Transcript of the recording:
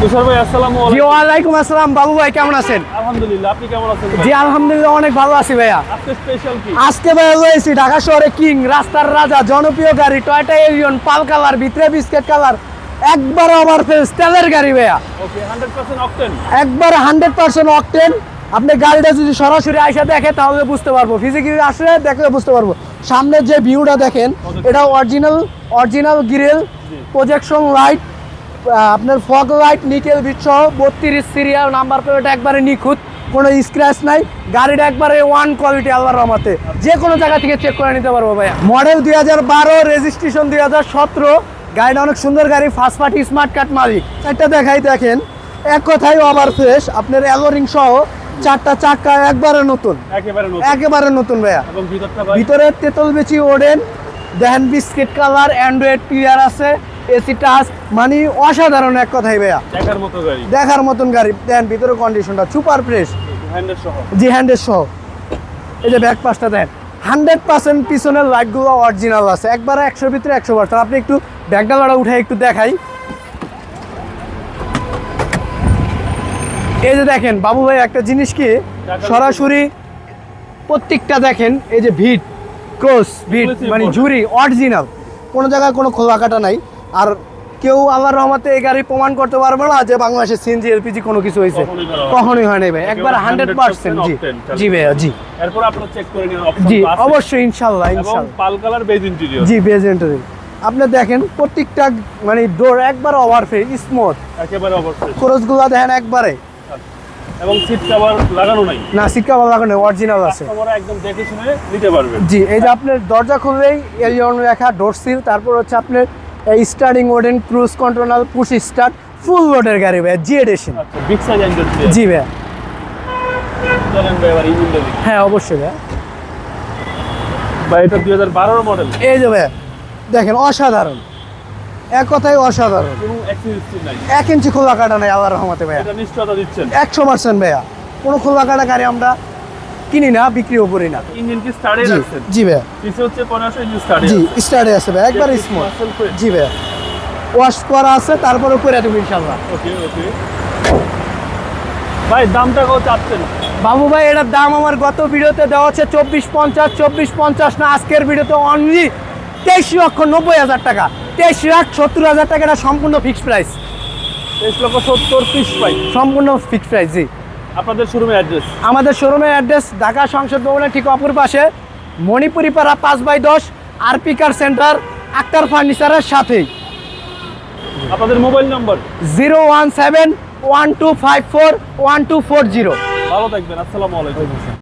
তুষার ভাই আসসালামু জি আলাইকুম ওয়ালাইকুম আসসালাম। বাবু ভাই কেমন আছেন? আলহামদুলিল্লাহ আপনি কেমন আছেন জি আলহামদুলিল্লাহ অনেক ভালো আছি ভাইয়া। আজকে স্পেশাল কি? আজকে ভাইয়া রয়েছি ঢাকা শহরে কিং রাস্তার রাজা জনপ্রিয় গাড়ি টয়টা পাল কালার ভিতরে বিস্কেট কালার একবার ওভার ফেস তেলের গাড়ি ভাইয়া। ওকে 100% অকটেন একবার হান্ড্রেড পার্সেন্ট অকটেন আপনি গাড়িটা যদি সরাসরি আইসা দেখে তাহলে বুঝতে পারব। ফিজিক্যালি আসলে দেখলে বুঝতে পারব। সামনের যে ভিউটা দেখেন এটা original original grill projection light আপনার ফগ লাইট নিকেল বিট সহ বত্রিশ সিরিয়াল নাম্বার প্লেট একবারে নিখুঁত কোনো স্ক্র্যাচ নাই গাড়িটা একবারে ওয়ান কোয়ালিটি আল্লাহর রহমতে। যে কোনো জায়গা থেকে চেক করে নিতে পারব ভাইয়া। মডেল দুই হাজার বারো রেজিস্ট্রেশন দুই হাজার সতেরো গাড়িটা অনেক সুন্দর গাড়ি ফার্স্ট পার্টি স্মার্ট কার্ড মালিক। একটা দেখাই দেখেন এক কথাই ওভার ফ্রেশ আপনার অ্যালোরিং সহ চারটা চাক্কা একবারে নতুন। একেবারে নতুন। ভাইয়া। ভিতরে তেতল বেচি ওডেন দেখেন বিস্কিট কালার অ্যান্ড্রয়েড প্লেয়ার আছে এসি টাচ মানে অসাধারণ এক কথাই ভাইয়া। দেখার মতো গাড়ি। দেখার মতন গাড়ি। দেন ভিতরে কন্ডিশনটা সুপার ফ্রেশ হ্যান্ডেল সহ। জি হ্যান্ডের সহ। এই যে ব্যাক পাশটা দেন। হান্ড্রেড পার্সেন্ট পিছনের লাইটগুলো অরিজিনাল আছে। একবারে একশোর ভিতরে একশো পার্সেন্ট আপনি একটু ব্যাগডালাটা উঠে একটু দেখাই। এই যে দেখেন বাবু ভাই একটা জিনিস কি? সরাসরি প্রত্যেকটা দেখেন এই যে ভিট ক্রস ভিট মানে। ঝুরি অরিজিনাল কোনো জায়গায় কোনো খোলা কাটা নাই। আর কেউ আল্লাহর রহমতে এই গাড়ি প্রমাণ করতে পারবে না যে বাংলাদেশে সিএনজি এলপিজি কোনো কিছু হয়েছে। কখনোই। হয় নাই ভাই একবার হান্ড্রেড পার্সেন্ট জি। জি ভাইয়া জি। এরপর আপনারা চেক করে নিন জি অবশ্যই ইনশাল্লাহ ইনশাল্লাহ পাল কালার বেজ ইন্টেরিয়র জি বেজেন্টারি আপনি দেখেন প্রত্যেকটা মানে ডোর একবার ওভারফে স্মুথ একেবারে অবশ্যই খরচগুলো দেখেন একবারে। এবং সিট কভার লাগানো নাই? না সিটকা ভালো লাগানো অরিজিনাল আছে। কাস্টমাররা একদম দেখে শুনে নিতে পারবে। জি এই যে আপনার দরজা খুললেই এলিয়ন লেখা ডোর সিল তারপর হচ্ছে আপনার starting wooden cruise control push start full লোডের গাড়ি ভাই জি এডিশন আচ্ছা সাইজ এন্ড্রয়েড জি ভাই হ্যাঁ অবশ্যই ভাই ভাই এটা 2012 মডেল এই যে ভাই দেখেন অসাধারণ। এক কথাই অসাধারণ। এক ইঞ্চি খোলা কাটা নাই আল্লাহর রহমতে ভাইয়া। একশো পার্সেন্ট ভাইয়া। কোনো খোলা কাটা গাড়ি আমরা কিনি না বিক্রিও করি না। ইঞ্জিন কি স্টার্টে রাখছেন জি ভাইয়া। পিছে হচ্ছে 1500 ইঞ্জিন স্টার্টে জি স্টার্টে আছে ভাই একবার স্মুথ জি ভাইয়া। ওয়াশ করা আছে তারপরে করে দেবো ইনশাল্লাহ ওকে ওকে ভাই দামটা কত চাচ্ছেন? বাবু ভাই এটার দাম আমার গত ভিডিওতে দেওয়া হচ্ছে চব্বিশ পঞ্চাশ চব্বিশ পঞ্চাশ না আজকের ভিডিওতে অনলি তেইশ লক্ষ নব্বই হাজার টাকা। তেইশ লাখ সত্তর হাজার টাকা এটা সম্পূর্ণ ফিক্সড প্রাইস তেইশ লক্ষ সত্তর পিস পাই সম্পূর্ণ ফিক্সড প্রাইস জি। আপনাদের শোরুমের অ্যাড্রেস আমাদের শোরুমের অ্যাড্রেস ঢাকা সংসদ ভবনের ঠিক অপর পাশে মণিপুরি পাড়া পাঁচ বাই দশ আরপি কার সেন্টার আক্তার ফার্নিচারের সাথেই আপনাদের mobile number zero one seven one two five four one two four zero. ভালো থাকবেন আসসালামু আলাইকুম।